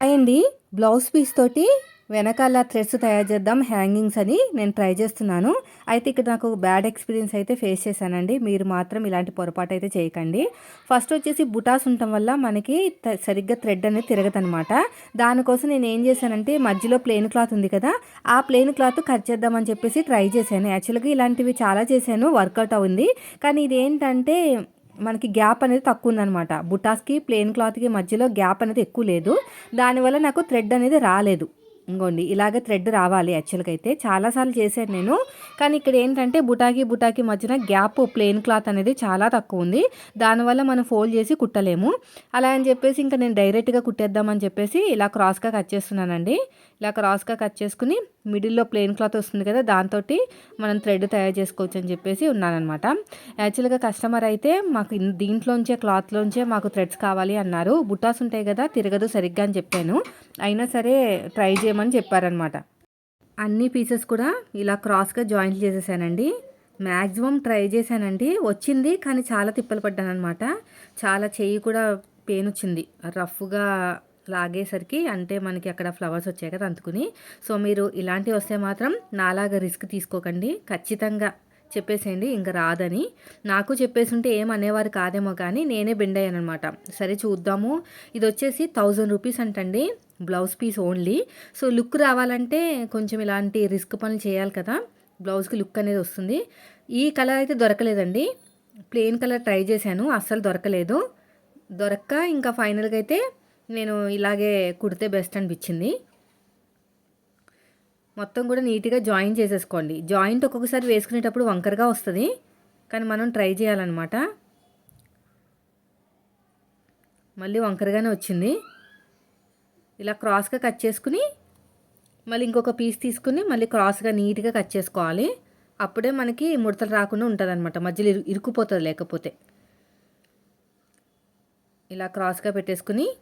అండి blouse piece తోటి వెనకాల థ్రెడ్స్ తయారు చేద్దాం హ్యాంగింగ్స్ అని నేను ట్రై చేస్తున్నాను. అయితే ఇక్కడ నాకు బ్యాడ్ ఎక్స్పీరియన్స్ అయితే ఫేస్ చేశానండి. మీరు మాత్రం ఇలాంటి పొరపాటు అయితే చేయకండి. ఫస్ట్ వచ్చేసి బుటాస్ ఉండటం వల్ల మనకి సరిగ్గా థ్రెడ్ అనేది తిరగదనమాట దానికోసం నేను ఏం చేశానంటే మధ్యలో ప్లెయిన్ క్లాత్ ఉంది కదా ఆ ప్లెయిన్ క్లాత్ కట్ చేద్దామని చెప్పేసి ట్రై చేశాను. యాక్చువల్గా ఇలాంటివి చాలా చేశాను వర్కౌట్ అవుంది కానీ ఇదేంటంటే మనకి గ్యాప్ అనేది తక్కువ ఉందనమాట బుటాస్కి ప్లెయిన్ క్లాత్కి మధ్యలో గ్యాప్ అనేది ఎక్కువ లేదు. దానివల్ల నాకు థ్రెడ్ అనేది రాలేదు. ఇంకోండి ఇలాగే థ్రెడ్ రావాలి యాక్చువల్గా అయితే చాలాసార్లు చేశాను నేను. కానీ ఇక్కడ ఏంటంటే బుటాకి బుటాకి మధ్యన గ్యాప్ ప్లెయిన్ క్లాత్ అనేది చాలా తక్కువ ఉంది దానివల్ల మనం ఫోల్డ్ చేసి కుట్టలేము. అలా అని చెప్పేసి ఇంకా నేను డైరెక్ట్గా కుట్టేద్దామని చెప్పేసి ఇలా క్రాస్గా కట్ చేస్తున్నానండి. ఇలా క్రాస్గా కట్ చేసుకుని మిడిల్లో ప్లెయిన్ క్లాత్ వస్తుంది కదా దాంతో మనం థ్రెడ్ తయారు చేసుకోవచ్చు అని చెప్పేసి ఉన్నానమాట యాక్చువల్గా కస్టమర్ అయితే మాకు దీంట్లోంచే క్లాత్లోంచే మాకు థ్రెడ్స్ కావాలి అన్నారు. బుట్టాస్ ఉంటాయి కదా తిరగదు సరిగ్గా అని చెప్పాను. అయినా సరే ట్రై చేయమని చెప్పారనమాట అన్ని పీసెస్ కూడా ఇలా క్రాస్గా జాయింట్ చేసేసానండి. మ్యాక్సిమం ట్రై చేశానండి. వచ్చింది కానీ చాలా తిప్పలు పడ్డాను అనమాట చాలా చెయ్యి కూడా పెయిన్ వచ్చింది. రఫ్గా లాగేసరికి అంటే మనకి అక్కడ ఫ్లవర్స్ వచ్చాయి కదా అందుకుని సో మీరు ఇలాంటివి వస్తే మాత్రం నాలాగా రిస్క్ తీసుకోకండి. ఖచ్చితంగా చెప్పేసేయండి ఇంకా రాదని. నాకు చెప్పేసి ఉంటే ఏం అనేవారు కాదేమో కానీ నేనే బెండ్ అయ్యాను అనమాట సరే చూద్దాము. ఇది వచ్చేసి థౌజండ్ రూపీస్ అంటండి blouse piece only. So look రావాలంటే కొంచెం ఇలాంటి రిస్క్ పనులు చేయాలి కదా. బ్లౌజ్కి లుక్ అనేది వస్తుంది. ఈ కలర్ అయితే దొరకలేదండి. ప్లెయిన్ కలర్ ట్రై చేశాను అస్సలు దొరకలేదు. దొరక్క ఇంకా ఫైనల్గా అయితే నేను ఇలాగే కుడితే బెస్ట్ అనిపించింది. మొత్తం కూడా నీట్గా జాయిన్ చేసేసుకోండి. జాయింట్ ఒక్కొక్కసారి వేసుకునేటప్పుడు వంకరగా వస్తుంది. కానీ మనం ట్రై చేయాలన్నమాట. మళ్ళీ వంకరగానే వచ్చింది. ఇలా క్రాస్గా కట్ చేసుకుని మళ్ళీ ఇంకొక పీస్ తీసుకుని మళ్ళీ క్రాస్గా నీట్గా కట్ చేసుకోవాలి. అప్పుడే మనకి ముడతలు రాకుండా ఉంటుంది అనమాట మధ్యలో ఇరుక్కుపోతుంది లేకపోతే. ఇలా క్రాస్గా పెట్టేసుకుని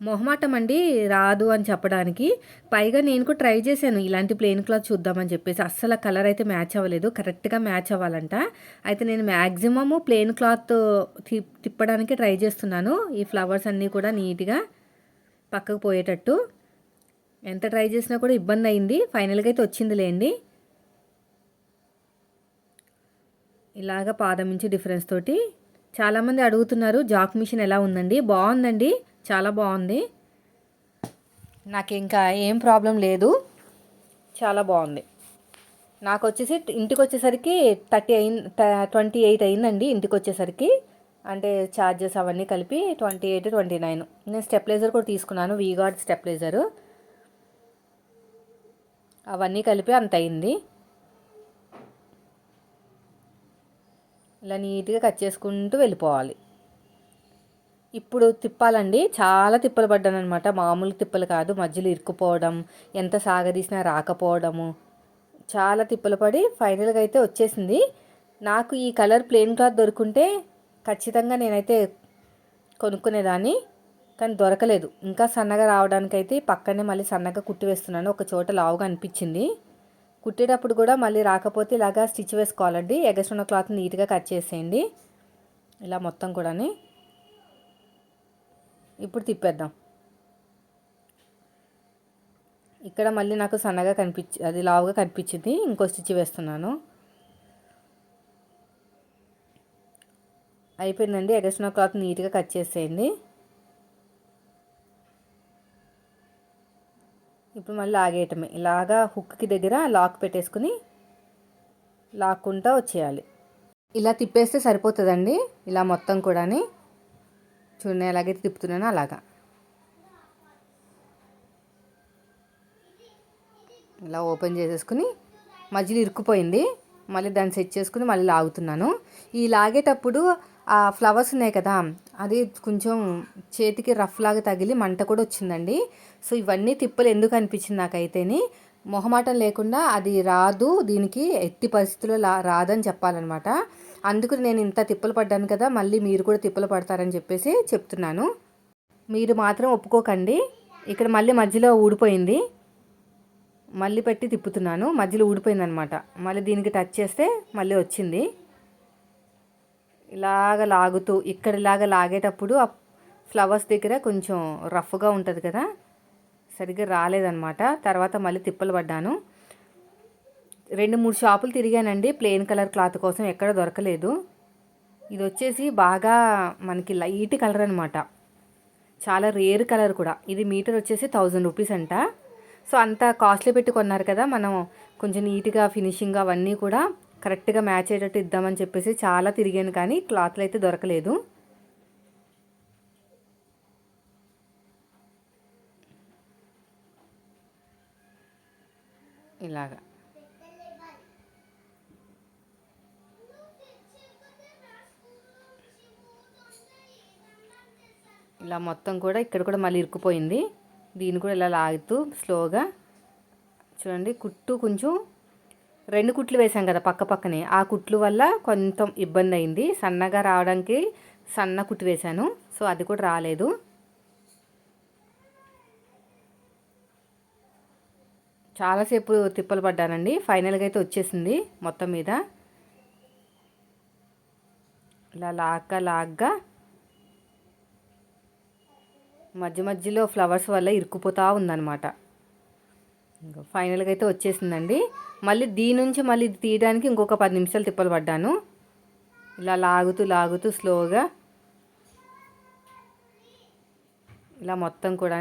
మొహమాటం అండి రాదు అని చెప్పడానికి. పైగా నేను కూడా ట్రై చేశాను ఇలాంటి ప్లెయిన్ క్లాత్ చూద్దామని చెప్పేసి. అస్సలు కలర్ అయితే మ్యాచ్ అవ్వలేదు. కరెక్ట్గా మ్యాచ్ అవ్వాలంట. అయితే నేను మ్యాక్సిమము ప్లెయిన్ క్లాత్ తిప్పడానికి ట్రై చేస్తున్నాను. ఈ ఫ్లవర్స్ అన్నీ కూడా నీట్గా పక్కకు పోయేటట్టు. ఎంత ట్రై చేసినా కూడా ఇబ్బంది అయింది. ఫైనల్గా అయితే వచ్చింది లేండి ఇలాగ పాదం నుంచి డిఫరెన్స్ తోటి చాలామంది అడుగుతున్నారు జాక్ మిషన్ ఎలా ఉందండి? బాగుందండి. చాలా బాగుంది. నాకు ఇంకా ఏం ప్రాబ్లం లేదు. చాలా బాగుంది. నాకు వచ్చేసి ఇంటికి వచ్చేసరికి థర్టీ అయిన్ ట్వంటీ ఎయిట్ అయిందండి ఇంటికి వచ్చేసరికి అంటే ఛార్జెస్ అవన్నీ కలిపి ట్వంటీ ఎయిట్ ట్వంటీ నైన్. నేను స్టెప్లైజర్ కూడా తీసుకున్నాను వీగార్డ్ స్టెప్లైజరు. అవన్నీ కలిపి అంత అయింది ఇలా నీట్గా కట్ చేసుకుంటూ వెళ్ళిపోవాలి. ఇప్పుడు తిప్పాలండి. చాలా తిప్పలు పడ్డాను అనమాట మామూలు తిప్పలు కాదు. మధ్యలో ఇరుక్కుపోవడం ఎంత సాగదీసినా రాకపోవడము. చాలా తిప్పలు పడి ఫైనల్గా అయితే వచ్చేసింది. నాకు ఈ కలర్ ప్లెయిన్ క్లాత్ దొరుకుంటే ఖచ్చితంగా నేనైతే కొనుక్కునేదాన్ని. కానీ దొరకలేదు. ఇంకా సన్నగా రావడానికైతే పక్కనే మళ్ళీ సన్నగా కుట్టి వేస్తున్నాను. ఒక చోట లావుగా అనిపించింది. కుట్టేటప్పుడు కూడా మళ్ళీ రాకపోతే ఇలాగా స్టిచ్ వేసుకోవాలండి. ఎగసిన క్లాత్ నీట్గా కట్ చేసేయండి. ఇలా మొత్తం కూడా ఇప్పుడు తిప్పేద్దాం. ఇక్కడ మళ్ళీ నాకు సన్నగా కనిపించి అది లావుగా కనిపించింది. ఇంకో స్టిచ్ వేస్తున్నాను. అయిపోయిందండి. ఎగసిన క్లాత్ నీట్గా కట్ చేసేయండి. ఇప్పుడు మళ్ళీ లాగేయటమే. ఇలాగా హుక్కి దగ్గర లాక్ పెట్టేసుకుని లాక్కుంటా వచ్చేయాలి. ఇలా తిప్పేస్తే సరిపోతుందండి. ఇలా మొత్తం కూడాని. చూడండి ఎలాగైతే తిప్పుతున్నానో అలాగా. ఇలా ఓపెన్ చేసేసుకుని మధ్యలో ఇరుక్కుపోయింది. మళ్ళీ దాన్ని సెట్ చేసుకుని మళ్ళీ లాగుతున్నాను. ఈ లాగేటప్పుడు ఆ ఫ్లవర్స్ ఉన్నాయి కదా అది కొంచెం చేతికి రఫ్ లాగా తగిలి మంట కూడా వచ్చిందండి. సో ఇవన్నీ తిప్పలు ఎందుకు అనిపించింది నాకైతేని మొహమాటం లేకుండా అది రాదు దీనికి ఎట్టి పరిస్థితుల్లో రాదని చెప్పాలన్నమాట. అందుకు నేను ఇంత తిప్పలు పడ్డాను కదా మళ్ళీ మీరు కూడా తిప్పలు పడతారని చెప్పేసి చెప్తున్నాను. మీరు మాత్రం ఒప్పుకోకండి. ఇక్కడ మళ్ళీ మధ్యలో ఊడిపోయింది. మళ్ళీ పెట్టి తిప్పుతున్నాను. మధ్యలో ఊడిపోయింది అనమాట మళ్ళీ దీనికి టచ్ చేస్తే మళ్ళీ వచ్చింది. ఇలాగ లాగుతూ ఇక్కడ ఇలాగ లాగేటప్పుడు ఫ్లవర్స్ దగ్గర కొంచెం రఫ్గా ఉంటుంది కదా సరిగ్గా రాలేదన్నమాట తర్వాత మళ్ళీ తిప్పలు పడ్డాను. రెండు మూడు షాపులు తిరిగానండి. ప్లెయిన్ కలర్ క్లాత్ కోసం ఎక్కడ దొరకలేదు. ఇది వచ్చేసి బాగా మనకి లైట్ కలర్ అనమాట చాలా రేర్ కలర్ కూడా. ఇది మీటర్ వచ్చేసి థౌజండ్ రూపీస్ అంట. సో అంత కాస్ట్లీ పెట్టి కొన్నారు కదా మనం కొంచెం నీట్గా ఫినిషింగ్ అవన్నీ కూడా కరెక్ట్గా మ్యాచ్ అయ్యేటట్టు ఇద్దామని చెప్పేసి చాలా తిరిగాను కానీ క్లాత్లు అయితే దొరకలేదు. ఇలాగా. ఇలా మొత్తం కూడా ఇక్కడ కూడా మళ్ళీ ఇరుక్కుపోయింది. దీన్ని కూడా ఇలా లాగుతూ స్లోగా చూడండి కుట్టు కొంచెం రెండు కుట్లు వేసాం కదా పక్క పక్కనే. ఆ కుట్లు వల్ల కొంత ఇబ్బంది అయింది. సన్నగా రావడానికి సన్న కుట్టు వేశాను. సో అది కూడా రాలేదు. చాలాసేపు తిప్పలు పడ్డానండి. ఫైనల్గా అయితే వచ్చేసింది మొత్తం మీద. ఇలా లాగ్గా లాగ్గా మధ్య మధ్యలో ఫ్లవర్స్ వల్ల ఇరుక్కుపోతూ ఉందన్నమాట. ఇంకా ఫైనల్గా అయితే వచ్చేసిందండి. మళ్ళీ దీని నుంచి మళ్ళీ ఇది తీయడానికి ఇంకొక పది నిమిషాలు తిప్పలు పడ్డాను. ఇలా లాగుతూ లాగుతూ స్లోగా ఇలా మొత్తం కూడా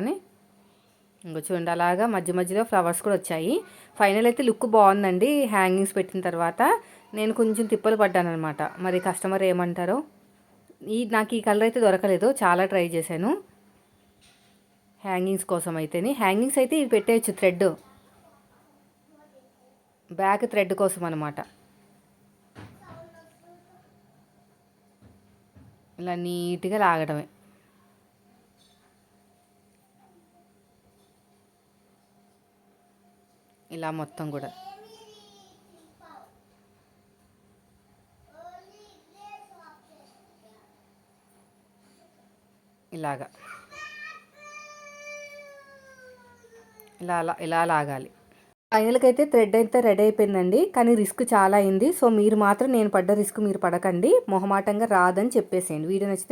ఇంకో చూడండి అలాగా మధ్య మధ్యలో ఫ్లవర్స్ కూడా వచ్చాయి. ఫైనల్ అయితే లుక్ బాగుందండి హ్యాంగింగ్స్ పెట్టిన తర్వాత. నేను కొంచెం తిప్పలు పడ్డాను అనమాట మరి కస్టమర్ ఏమంటారో? ఈ నాకు ఈ కలర్ అయితే దొరకలేదు. చాలా ట్రై చేశాను. హ్యాంగింగ్స్ కోసం అయితేని హ్యాంగింగ్స్ అయితే ఇవి పెట్టేయచ్చు థ్రెడ్. బ్యాక్ థ్రెడ్ కోసం అనమాట ఇలా నీట్గా లాగడమే. ఇలా మొత్తం కూడా. ఇలాగా. ఇలా ఇలా లాగాలి. ఫైనల్కి అయితే థ్రెడ్ అయితే రెడీ అయిపోయిందండి. కానీ రిస్క్ చాలా అయింది. సో మీరు మాత్రం నేను పడ్డ రిస్క్ మీరు పడకండి. మొహమాటంగా రాదని చెప్పేసేయండి. వీడియో నచ్చితే